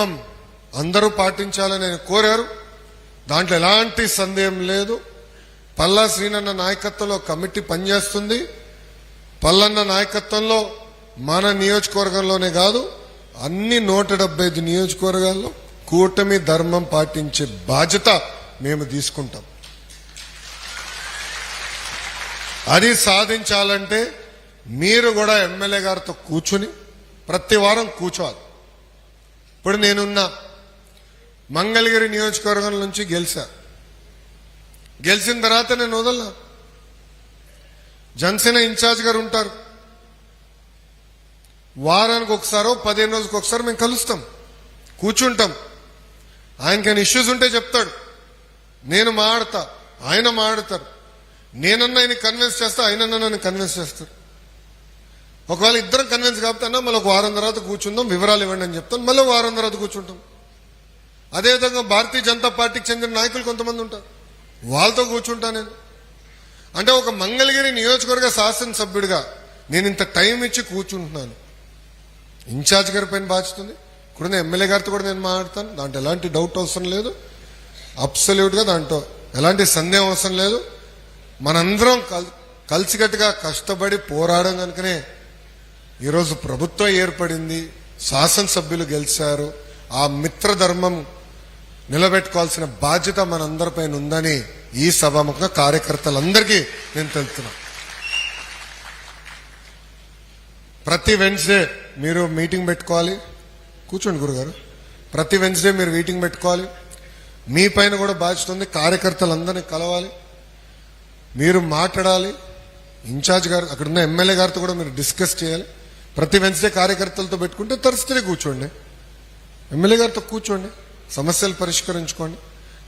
ధర్మం అందరూ పాటించాలని ఆయన కోరారు. దాంట్లో ఎలాంటి సందేహం లేదు. పల్లా శ్రీనన్న నాయకత్వంలో కమిటీ పనిచేస్తుంది. పల్లన్న నాయకత్వంలో మన నియోజకవర్గంలోనే కాదు అన్ని నూట డెబ్బై ఐదు నియోజకవర్గాల్లో కూటమి ధర్మం పాటించే బాధ్యత మేము తీసుకుంటాం. అది సాధించాలంటే మీరు కూడా ఎమ్మెల్యే గారితో కూర్చుని ప్రతి వారం కూర్చోవాలి. ఇప్పుడు నేనున్నా. మంగళగిరి నియోజకవర్గం నుంచి గెలిచా గెలిచిన తర్వాత నేను వదలనా. జనసేన ఇన్ఛార్జ్ గారు ఉంటారు. వారానికి ఒకసారో పదిహేను రోజులకు ఒకసారి మేము కలుస్తాం. కూర్చుంటాం. ఆయనకైనా ఇష్యూస్ ఉంటే చెప్తాడు. నేను మాడతా. ఆయన మాడతారు. నేనన్నా ఆయన కన్విన్స్ చేస్తా ఆయనన్నా నన్ను కన్విన్స్ చేస్తారు. ఒకవేళ ఇద్దరం కన్విన్స్ కాబట్టి అన్న మళ్ళీ ఒక వారం తర్వాత కూర్చుందాం వివరాలు ఇవ్వండి అని చెప్తాను మళ్ళీ వారం తర్వాత కూర్చుంటాం. అదేవిధంగా భారతీయ జనతా పార్టీకి చెందిన నాయకులు కొంతమంది ఉంటారు. వాళ్ళతో కూర్చుంటా నేను. అంటే ఒక మంగళగిరి నియోజకవర్గ శాసనసభ్యుడిగా నేను ఇంత టైం ఇచ్చి కూర్చుంటున్నాను. ఇన్ఛార్జ్ గారి పైన బాధ్యతుంది ఇప్పుడున్న ఎమ్మెల్యే గారితో కూడా నేను మాట్లాడతాను. దాంట్లో ఎలాంటి డౌట్ అవసరం లేదు. అబ్సల్యూట్గా దాంట్లో ఎలాంటి సందేహం అవసరం లేదు. మనందరం కల్ కలిసికట్టుగా కష్టపడి పోరాడడం కనుకనే ఈరోజు ప్రభుత్వం ఏర్పడింది శాసనసభ్యులు గెలిచారు. ఆ మిత్రధర్మం నిలబెట్టుకోవాల్సిన బాధ్యత మనందరిపైన ఉందని ఈ సభాముఖంగా కార్యకర్తలందరికీ నేను తెలుపుతున్నా. ప్రతి వెన్స్డే మీరు మీటింగ్ పెట్టుకోవాలి. కూర్చోండి గురుగారు. ప్రతి వెన్స్డే మీరు మీటింగ్ పెట్టుకోవాలి. మీ పైన కూడా బాధ్యత ఉంది. కార్యకర్తలందరినీ కలవాలి. మీరు మాట్లాడాలి. ఇన్ఛార్జ్ గారు అక్కడ ఉన్న ఎమ్మెల్యే గారితో కూడా మీరు డిస్కస్ చేయాలి. ప్రతి వెన్స్డే కార్యకర్తలతో పెట్టుకుంటే తరచుతూనే కూర్చోండి. ఎమ్మెల్యే గారితో కూర్చోండి. సమస్యలు పరిష్కరించుకోండి.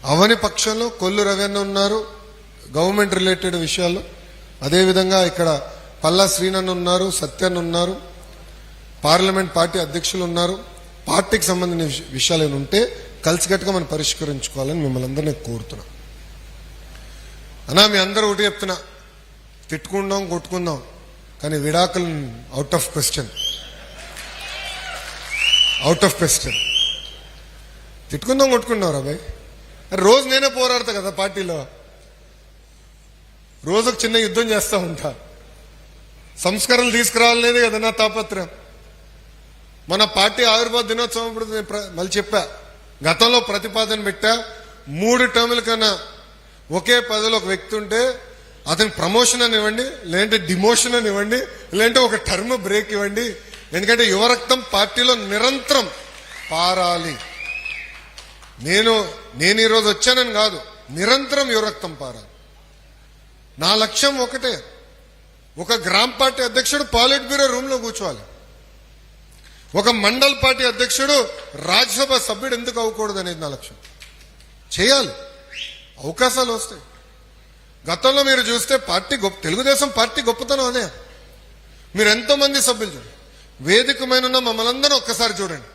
అవని పక్షంలో కొల్లు రవీణ ఉన్నారు గవర్నమెంట్ రిలేటెడ్ విషయాల్లో. అదేవిధంగా ఇక్కడ పల్లా శ్రీనన్ ఉన్నారు సత్యన్ ఉన్నారు పార్లమెంట్ పార్టీ అధ్యక్షులు ఉన్నారు. పార్టీకి సంబంధించిన విష- విషయాలు ఏమైనా ఉంటే కలిసికట్టుగా మనం పరిష్కరించుకోవాలని మిమ్మల్ని అందరినీ కోరుతున్నాం. అన్నా మీ అందరూ ఒకటి చెప్తున్నా. తిట్టుకుందాం కొట్టుకుందాం. కానీ విడాకులు out of question out of question తిట్టుకుందాం కొట్టుకున్నావు రాబాయ్ రోజు నేనే పోరాడతా కదా పార్టీలో. రోజు ఒక చిన్న యుద్ధం చేస్తూ ఉంటా. సంస్కరణలు తీసుకురావాలనేది కదా నా తాపత్రయం. మన పార్టీ ఆవిర్భావ దినోత్సవం ఇప్పుడు నేను మళ్ళీ చెప్పా. గతంలో ప్రతిపాదన పెట్టా. మూడు టర్ముల కన్నా ఒకే పదవిలో ఒక వ్యక్తి ఉంటే అతని ప్రమోషన్ అని ఇవ్వండి లేదంటే డిమోషన్ అని ఇవ్వండి లేదంటే ఒక టర్మ్ బ్రేక్ ఇవ్వండి. ఎందుకంటే యువరక్తం పార్టీలో నిరంతరం పారాలి. నేను నేను ఈరోజు వచ్చానని కాదు నిరంతరం యువరక్తం పారాలి. నా లక్ష్యం ఒకటే ఒక గ్రామ పార్టీ అధ్యక్షుడు పాలిట్ బ్యూరో రూమ్లో కూర్చోవాలి. ఒక మండల్ పార్టీ అధ్యక్షుడు రాజ్యసభ సభ్యుడు ఎందుకు అవ్వకూడదు అనేది నా లక్ష్యం. చేయాలి. అవకాశాలు వస్తాయి. గతంలో మీరు చూస్తే పార్టీ గొప్ప తెలుగుదేశం పార్టీ గొప్పతనం అదే. మీరు ఎంతోమంది సభ్యులు చూడండి. వేదికమైన ఉన్న మమ్మల్ని అందరూ ఒక్కసారి చూడండి.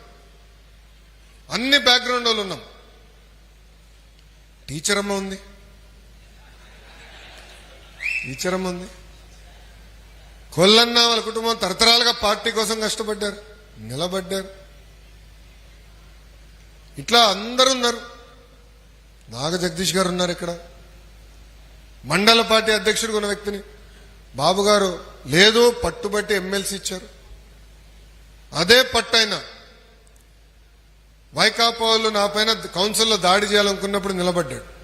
అన్ని బ్యాక్గ్రౌండ్ వాళ్ళు ఉన్నాం. టీచర్ అమ్మ ఉంది. టీచర్ అమ్మ ఉంది. కొల్లన్న వాళ్ళ కుటుంబం తరతరాలుగా పార్టీ కోసం కష్టపడ్డారు. నిలబడ్డారు. ఇట్లా అందరు ఉన్నారు. నాగ జగదీష్ గారు ఉన్నారు ఇక్కడ. మండల పార్టీ అధ్యక్షుడు ఉన్న వ్యక్తిని. బాబు గారు లేదు పట్టుబట్టి ఎమ్మెల్సీ ఇచ్చారు. అదే పట్టైన వైకాపా వాళ్ళు నా పైన కౌన్సిల్లో దాడి చేయాలనుకున్నప్పుడు నిలబడ్డాడు.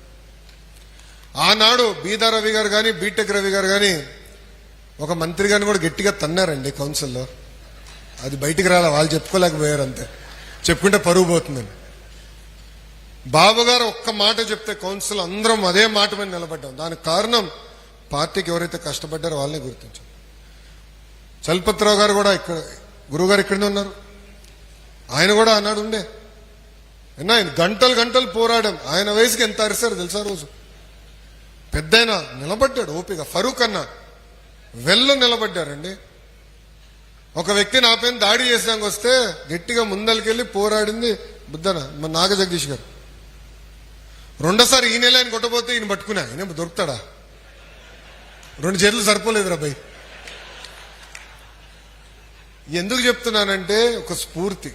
ఆనాడు బీదా రవి గారు కానీ బీటెక్ రవి గారు కానీ ఒక మంత్రి గారిని కూడా గట్టిగా తన్నారండి కౌన్సిల్లో. అది బయటికి రాలే వాళ్ళు చెప్పుకోలేకపోయారు అంతే. చెప్పుకుంటే పరుగు పోతుందని. బాబుగారు ఒక్క మాట చెప్తే కౌన్సిల్ అందరం అదే మాట మీద నిలబడ్డాం. దానికి కారణం పార్టీకి ఎవరైతే కష్టపడ్డారో వాళ్ళని గుర్తించాం. చలపతిరావు గారు కూడా ఇక్కడ గురువుగారు ఇక్కడనే ఉన్నారు. ఆయన కూడా అన్నాడు ఉండే. అన్నా ఆయన గంటలు గంటలు పోరాడాం. ఆయన వయసుకి ఎంత అరిసారు తెలుసా రోజు? పెద్ద నిలబడ్డాడు ఓపిక ఫరూక్ అన్న వెళ్ళు నిలబడ్డారండి. ఒక వ్యక్తి నా పైన దాడి చేసాక వస్తే గట్టిగా ముందరికెళ్ళి పోరాడింది బుద్ధన మన నాగ జగదీష్ గారు. రెండోసారి ఈ నెల ఆయన కొట్టబోతే ఈయన పట్టుకున్నా ఈయన దొరుకుతాడా? రెండు చేతులు సరిపోలేదు రాబాయ్ ఎందుకు చెప్తున్నానంటే ఒక స్ఫూర్తి.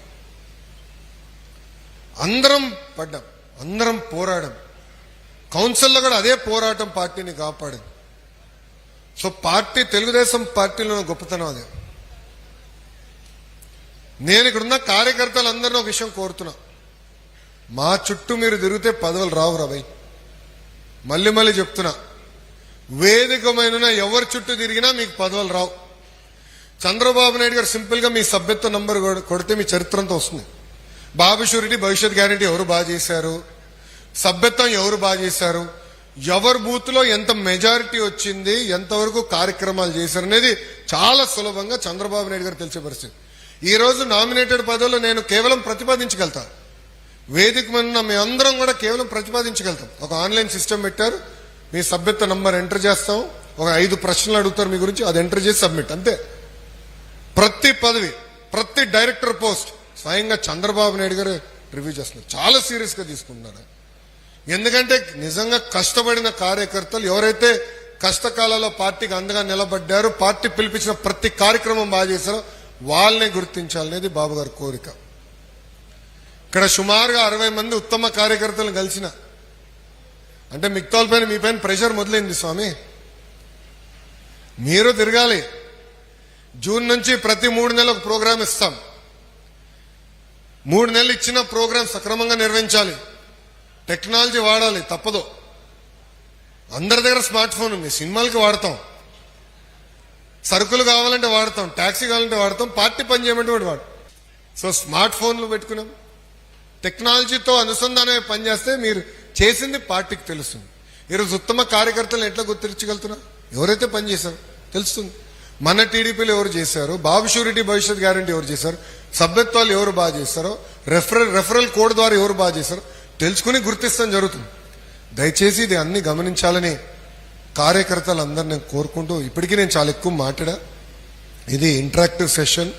అందరం పడ్డాం అందరం పోరాడాం. కౌన్సిల్లో కూడా అదే పోరాటం పార్టీని కాపాడింది. సో పార్టీ తెలుగుదేశం పార్టీలో గొప్పతనం అదే. నేను ఇక్కడున్న కార్యకర్తలందరినీ ఒక విషయం కోరుతున్నా. మా చుట్టూ మీరు తిరిగితే పదవులు రావు రాబోయ్ మళ్ళీ మళ్ళీ చెప్తున్నా. వేదికమైన ఎవరి చుట్టూ తిరిగినా మీకు పదవులు రావు. చంద్రబాబు నాయుడు గారు సింపుల్గా మీ సభ్యత్వ నంబర్ కొడితే మీ చరిత్రంతో వస్తుంది. బాబు షూరిటీ భవిష్యత్ గ్యారంటీ ఎవరు బాగా చేశారు? సభ్యత్వం ఎవరు బాగా చేశారు? ఎవరి బూత్లో ఎంత మెజారిటీ వచ్చింది? ఎంతవరకు కార్యక్రమాలు చేశారు? అనేది చాలా సులభంగా చంద్రబాబు నాయుడు గారు తెలిసే పరిస్థితి. ఈ రోజు నామినేటెడ్ పదవులు నేను కేవలం ప్రతిపాదించగలుగుతాను. వేదిక మీద ఉన్న మీ అందరం కూడా కేవలం ప్రతిపాదించగలుగుతాం. ఒక ఆన్లైన్ సిస్టమ్ పెట్టారు. మీ సభ్యత్వ నంబర్ ఎంటర్ చేస్తాం. ఒక ఐదు ప్రశ్నలు అడుగుతారు మీ గురించి అది ఎంటర్ చేసి సబ్మిట్. అంతే. ప్రతి పదవి ప్రతి డైరెక్టర్ పోస్ట్ స్వయంగా చంద్రబాబు నాయుడు గారు రివ్యూ చేస్తున్నారు. చాలా సీరియస్గా తీసుకుంటున్నారు. ఎందుకంటే నిజంగా కష్టపడిన కార్యకర్తలు ఎవరైతే కష్టకాలంలో పార్టీకి అండగా నిలబడ్డారో పార్టీ పిలిపించిన ప్రతి కార్యక్రమం బాగా చేశారో వాళ్ళని గుర్తించాలనేది బాబు గారి కోరిక. ఇక్కడ సుమారుగా అరవై మంది ఉత్తమ కార్యకర్తలను కలిసిన. అంటే మిగతా పైన మీ పైన ప్రెషర్ మొదలైంది స్వామి. మీరు తిరగాలి. జూన్ నుంచి ప్రతి మూడు నెలలు ఒక ప్రోగ్రాం ఇస్తాం. మూడు నెలలు ఇచ్చిన ప్రోగ్రాం సక్రమంగా నిర్వహించాలి. టెక్నాలజీ వాడాలి తప్పదు. అందరి దగ్గర స్మార్ట్ ఫోన్ ఉంది సినిమాలకి వాడతాం. సరుకులు కావాలంటే వాడతాం ట్యాక్సీ కావాలంటే వాడతాం పార్టీ పని చేయమంటే కూడా వాడు సో స్మార్ట్ ఫోన్లు పెట్టుకున్నాం. టెక్నాలజీతో అనుసంధానమే పనిచేస్తే మీరు చేసింది పార్టీకి తెలుస్తుంది ఈరోజు ఉత్తమ కార్యకర్తలను ఎట్లా గుర్తించగలుగుతున్నా? ఎవరైతే పనిచేశారు తెలుస్తుంది. మన టీడీపీలో ఎవరు చేశారు? బాబు షూరిటీ భవిష్యత్ గ్యారంటీ ఎవరు చేశారు? సభ్యత్వాలు ఎవరు బాగా చేస్తారో? రెఫరల్ రెఫరల్ కోడ్ ద్వారా ఎవరు బాగా చేశారో తెలుసుకుని గుర్తిస్తాం జరుగుతుంది. దయచేసి ఇది అన్ని గమనించాలని కార్యకర్తలందరినీ కోరుకుంటూ ఇప్పటికీ నేను చాలా ఎక్కువ మాట్లాడా. ఇది ఇంటరాక్టివ్ సెషన్